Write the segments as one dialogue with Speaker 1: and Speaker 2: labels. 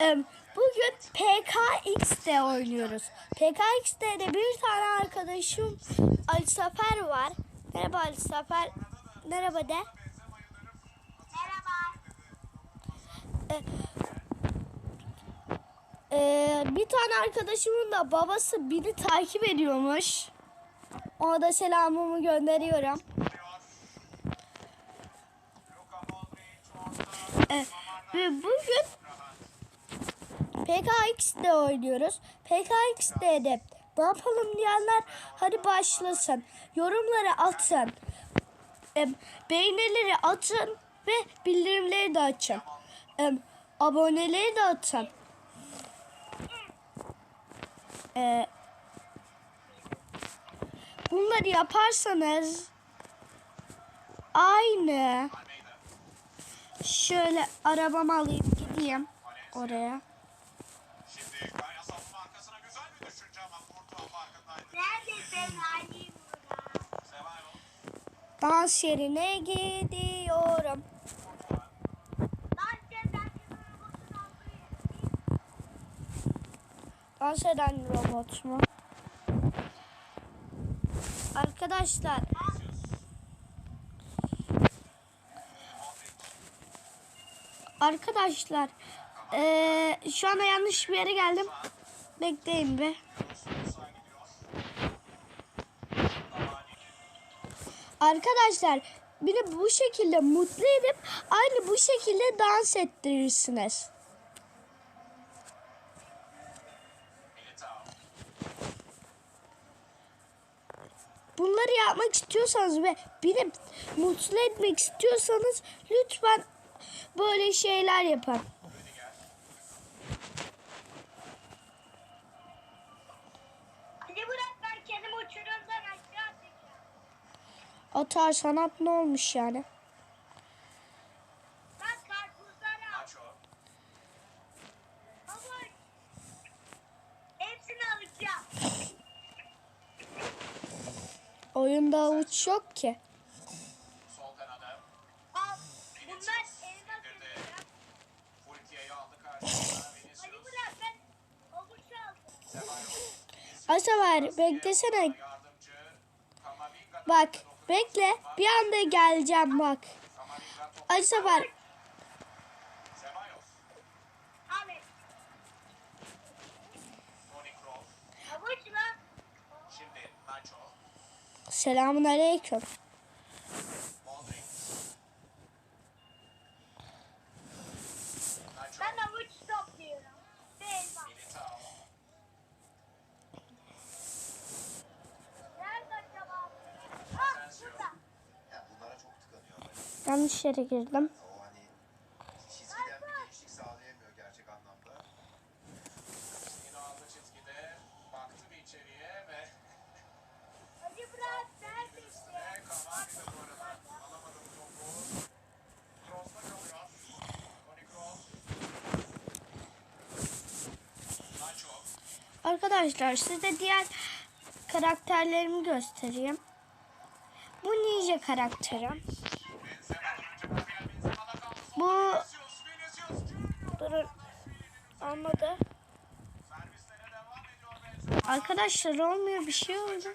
Speaker 1: Bugün PKX'de oynuyoruz. PKX'de de bir tane arkadaşım Ali Safer var. Merhaba Ali Safer. Merhaba de.
Speaker 2: Merhaba.
Speaker 1: Ee, bir tane arkadaşımın da babası beni takip ediyormuş. Ona da selamımı gönderiyorum. Ee, ve bugün PKX'de oynuyoruz. PKX'de de ne yapalım diyenler hadi başlasın. Yorumları atın. Ee, beğenileri atın ve bildirimleri de açın. Ee, aboneleri de atın. Ee, bunları yaparsanız aynı şöyle arabamı alayım gideyim oraya. Dans yerine gidiyorum. Dans eden robot mu? Arkadaşlar Arkadaşlar eee, şu anda yanlış bir yere geldim. Bekleyin be. Arkadaşlar beni bu şekilde mutlu edip aynı bu şekilde dans ettirirsiniz. Bunları yapmak istiyorsanız ve beni mutlu etmek istiyorsanız lütfen böyle şeyler yapın. O tarz sanat ne olmuş yani?
Speaker 2: Lan karpuzları al.
Speaker 3: Nacho.
Speaker 2: Baba. Hepsini alacağım.
Speaker 1: Oyunda uç yok ki.
Speaker 2: Avuç.
Speaker 3: Sevayo.
Speaker 1: Asavar beklesene. Bak bekle bir anda geleceğim bak.
Speaker 3: Kamavinga topu.
Speaker 1: Asavar
Speaker 3: Sebayos. Toni Kroos. Nacho.
Speaker 1: Arkadaşlar size diğer karakterlerimi göstereyim. Bu ninja karakterim. Arkadaşlar olmuyor bir şey oldu.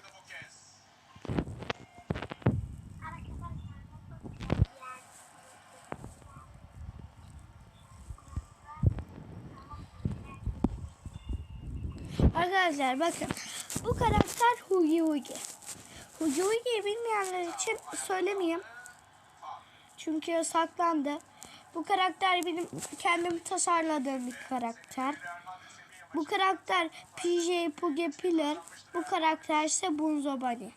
Speaker 1: Arkadaşlar bakın bu karakter Hugi Hugi. Hugi Hugi'yi bilmeyenler için söylemeyeyim. Çünkü yasaklandı. Bu karakter benim kendim tasarladığım bir karakter. Bu karakter PJ Puge Pillar. Bu karakter ise Bunzo Bunny.
Speaker 3: 11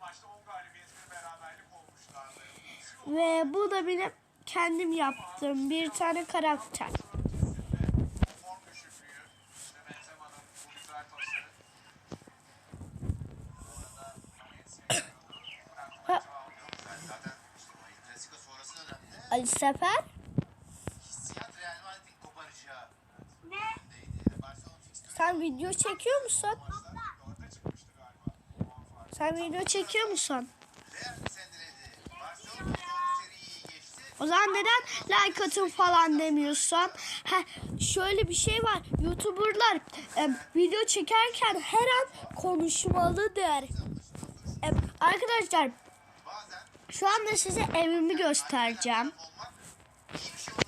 Speaker 3: maçta 10 galibiyet bir beraberlik olmuşlardı.
Speaker 1: Ve bu da benim kendim yaptığım bir tane karakter. Ali Sefer.
Speaker 4: hissiyat Real Madrid'in koparacağı
Speaker 2: Ne?
Speaker 1: Sen video çekiyor musun? Sen video çekiyor musun? O zaman neden like atın falan demiyorsun? Ha, şöyle bir şey var. YouTuber'lar e, video çekerken her an konuşmalıdır. E, arkadaşlar şu anda size evimi göstereceğim.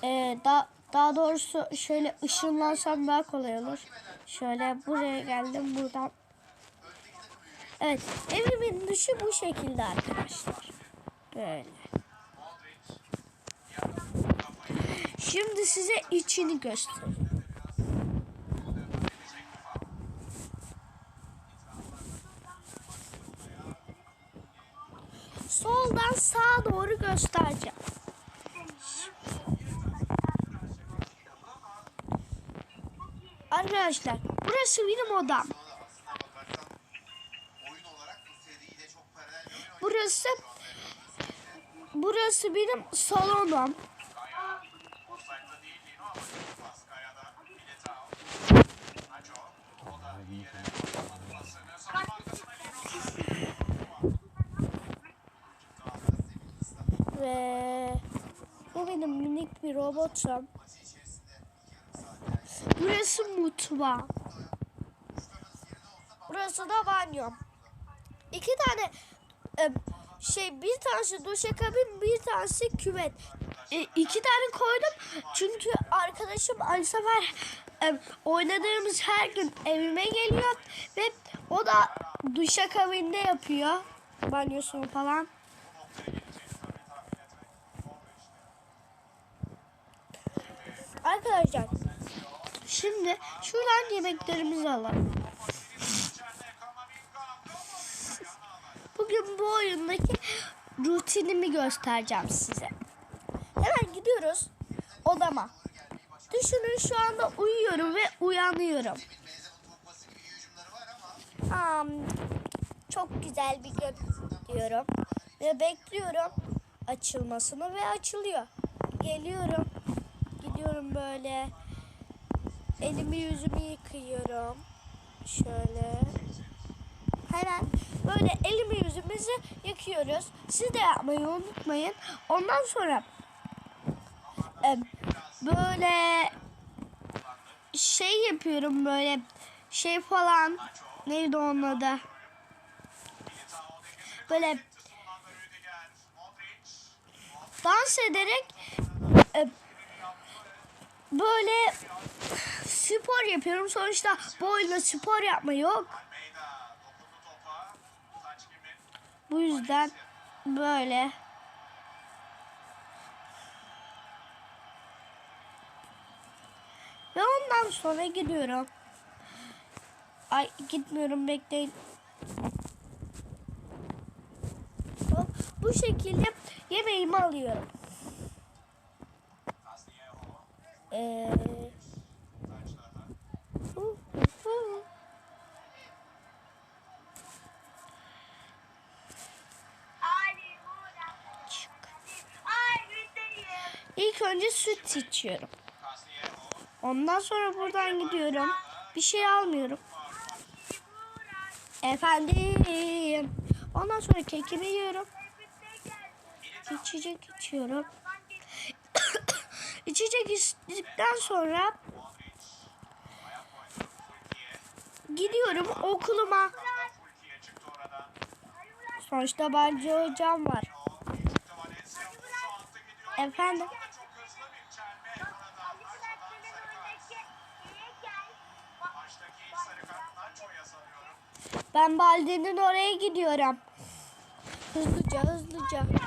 Speaker 1: E, da, daha doğrusu şöyle ışınlansam daha kolay olur. Şöyle buraya geldim buradan. Evet evimin dışı bu şekilde arkadaşlar. Böyle. Şimdi size içini göstereyim. Soldan sağa doğru göstereceğim. Arkadaşlar burası benim odam. Burası burası benim salonum. Ve bu benim minik bir robotum. Burası mutfağım. Burası da banyom. İki tane e, şey bir tanesi duşakabin bir tanesi küvet. E, iki tane koydum çünkü arkadaşım aynı sefer e, oynadığımız her gün evime geliyor ve o da duşakabinde yapıyor banyosunu falan. Arkadaşlar şimdi şuradan yemeklerimizi alalım. Bugün bu oyundaki rutinimi göstereceğim size. Hemen gidiyoruz odama. Düşünün şu anda uyuyorum ve uyanıyorum. Am, çok güzel bir gün diyorum. Ve bekliyorum açılmasını ve açılıyor. Geliyorum. Gidiyorum böyle. Elimi yüzümü yıkıyorum. Şöyle. Hemen böyle elimi yüzümüzü yıkıyoruz. Siz de yapmayı unutmayın. Ondan sonra e, böyle şey yapıyorum böyle şey falan neydi onun adı böyle dans ederek e, böyle spor yapıyorum. Sonuçta bu oyunda spor yapma yok. Bu yüzden böyle. Ve ondan sonra gidiyorum. Ay gitmiyorum bekleyin. Bu şekilde yemeğimi alıyorum.
Speaker 3: Tasniyeho. Tasniyeho.
Speaker 1: Ondan sonra buradan gidiyorum. Bir şey almıyorum. Efendim. Ondan sonra kekimi yiyorum. İçecek içiyorum. İçecek içtikten sonra gidiyorum okuluma. Sonuçta bence hocam var. Efendim. Ben Baldi'nin oraya gidiyorum. Hızlıca hızlıca.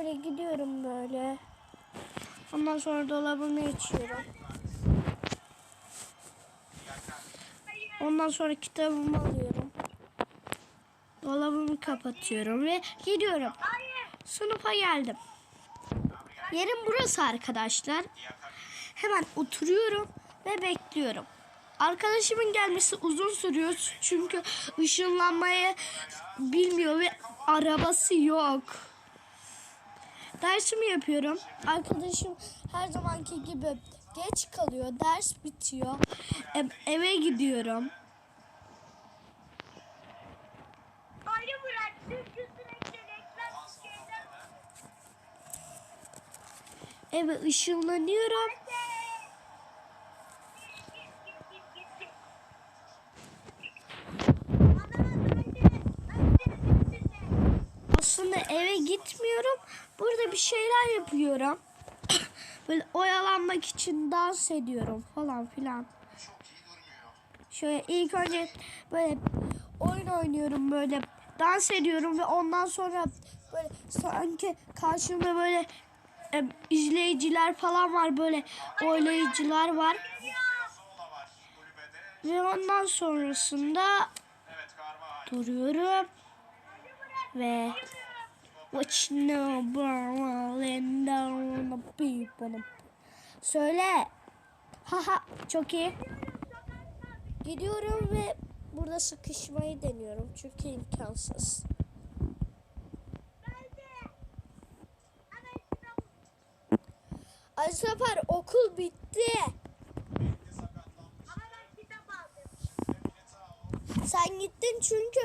Speaker 1: Şöyle gidiyorum böyle. Ondan sonra dolabımı açıyorum. Ondan sonra kitabımı alıyorum. Dolabımı kapatıyorum ve gidiyorum. Sınıfa geldim. Yerim burası arkadaşlar. Hemen oturuyorum ve bekliyorum. Arkadaşımın gelmesi uzun sürüyor çünkü ışınlanmayı bilmiyor ve arabası yok. Dersimi yapıyorum. Arkadaşım her zamanki gibi geç kalıyor. Ders bitiyor. E- eve gidiyorum.
Speaker 2: Ayrı bırak. Çünkü sürekli reklam şeyler.
Speaker 1: Eve ışınlanıyorum. Aslında eve gitmiyorum. Burada bir şeyler yapıyorum. Böyle oyalanmak için dans ediyorum falan filan. Şöyle ilk önce böyle oyun oynuyorum böyle dans ediyorum ve ondan sonra böyle sanki karşımda böyle e, izleyiciler falan var böyle oylayıcılar var ve ondan sonrasında duruyorum ve know about rolling down the people Söyle. Haha çok iyi. Gidiyorum ve burada sıkışmayı deniyorum çünkü imkansız. Ay Sefer okul bitti. Sen gittin çünkü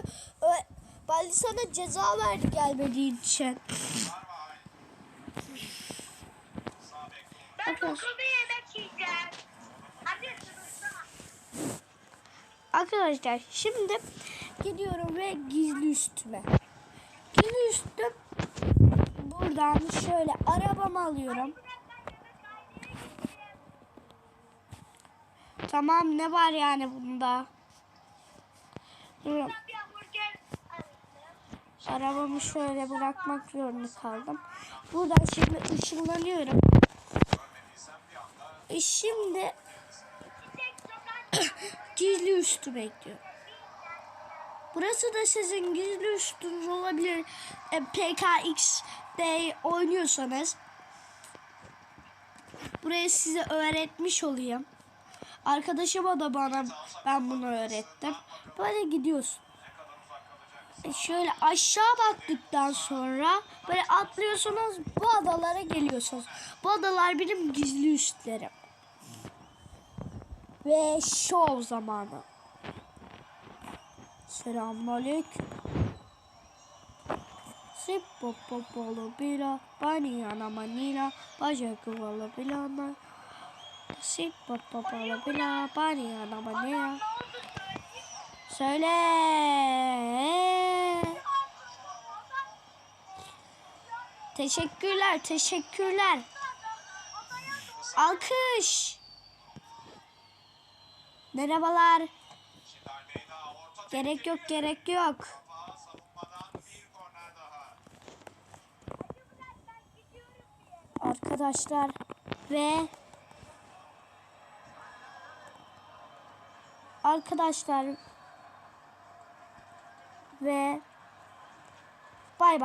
Speaker 1: Bali sana ceza verdi gelmediğin için.
Speaker 2: Ben okulda yemek yiyeceğim. Hadi.
Speaker 1: Arkadaşlar şimdi gidiyorum ve gizli üstüme. Gizli üstüm buradan şöyle arabamı alıyorum. Tamam ne var yani bunda? Dur,
Speaker 2: Bir hamburger aldım.
Speaker 1: Arabamı şöyle bırakmak zorunda kaldım. Buradan şimdi ışınlanıyorum. E şimdi gizli üstü bekliyorum. Burası da sizin gizli üstünüz olabilir. E, PKX'de oynuyorsanız. Burayı size öğretmiş olayım. Arkadaşıma da bana ben bunu öğrettim. Böyle gidiyorsun.
Speaker 3: ne kadar uzak kalacaksın.
Speaker 1: E, şöyle aşağı baktıktan sonra böyle atlıyorsunuz bu adalara geliyorsunuz. Bu adalar benim gizli üstlerim. Ve şov zamanı. Selamünaleyküm. Sipopopolo bila banana manina bacakıvalı bilana Sipopopolo bila banana manina Söyle. Teşekkürler, teşekkürler. Alkış. Merhabalar. Gerek yok, gerek yok. Arkadaşlar ve arkadaşlar ve bay bay.